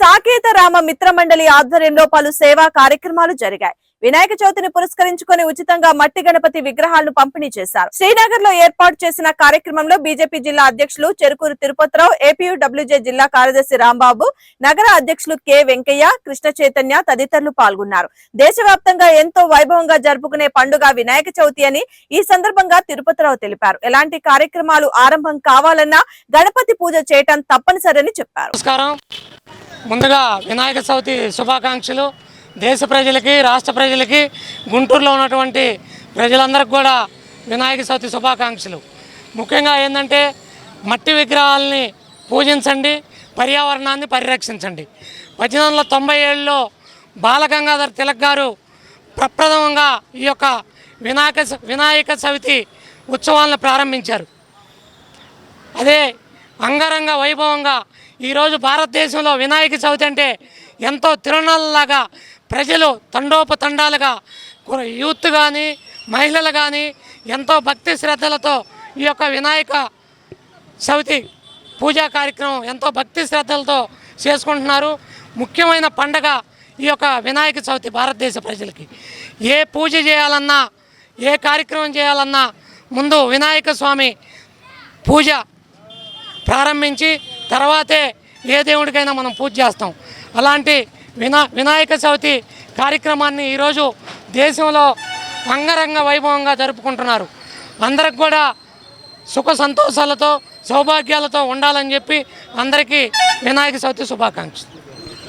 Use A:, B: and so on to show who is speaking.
A: సాకేత రామ మిత్ర మండలి ఆధ్వర్యంలో పలు సేవా కార్యక్రమాలు జరిగాయి. వినాయక చవితిని పురస్కరించుకొని ఉచితంగా మట్టి గణపతి విగ్రహాలను పంపిణీ చేశారు. శ్రీనగర్లో ఏర్పాటు చేసిన కార్యక్రమంలో బీజేపీ జిల్లా అధ్యక్షులు చెరుకూరు తిరుపతిరావు ఏపీయూడబ్ల్యూజే జిల్లా కార్యదర్శి రాంబాబు నగర అధ్యక్షులు కె వెంకయ్య కృష్ణ చైతన్య తదితరులు పాల్గొన్నారు. దేశవ్యాప్తంగా ఎంతో వైభవంగా జరుపుకునే పండుగ వినాయక చవితి అని ఈ సందర్భంగా తిరుపతిరావు తెలిపారు. ఎలాంటి కార్యక్రమాలు ఆరంభం కావాలన్నా గణపతి పూజ చేయటం తప్పనిసరని చెప్పారు.
B: నమస్కారం. ముందుగా వినాయక చవితి శుభాకాంక్షలు. దేశ ప్రజలకి రాష్ట్ర ప్రజలకి గుంటూరులో ఉన్నటువంటి ప్రజలందరికీ కూడా వినాయక చవితి శుభాకాంక్షలు. ముఖ్యంగా ఏంటంటే మట్టి విగ్రహాలని పూజించండి పర్యావరణాన్ని పరిరక్షించండి. పద్దెనిమిది వందల తొంభై ఏడులో బాలగంగాధర్ తిలక్ గారు ప్రప్రథమంగా ఈ యొక్క వినాయక వినాయక చవితి ఉత్సవాలను ప్రారంభించారు. అదే అంగరంగ వైభవంగా ఈరోజు భారతదేశంలో వినాయక చవితి అంటే ఎంతో తిరునాళ్ళలాగా ప్రజలు తండోపతండాలుగా యూత్ కానీ మహిళలు కానీ ఎంతో భక్తి శ్రద్ధలతో ఈ యొక్క వినాయక చవితి పూజా కార్యక్రమం ఎంతో భక్తి శ్రద్ధలతో చేసుకుంటున్నారు. ముఖ్యమైన పండగ ఈ యొక్క వినాయక చవితి భారతదేశ ప్రజలకి. ఏ పూజ చేయాలన్నా ఏ కార్యక్రమం చేయాలన్నా ముందు వినాయక స్వామి పూజ ప్రారంభించి తర్వాతే ఏ దేవుడికైనా మనం పూజ చేస్తాం. అలాంటి వినా వినాయక చవితి కార్యక్రమాన్ని ఈరోజు దేశంలో అంగరంగ వైభవంగా జరుపుకుంటున్నారు. అందరికి కూడా సుఖ సంతోషాలతో సౌభాగ్యాలతో ఉండాలని చెప్పి అందరికీ వినాయక చవితి శుభాకాంక్షలు.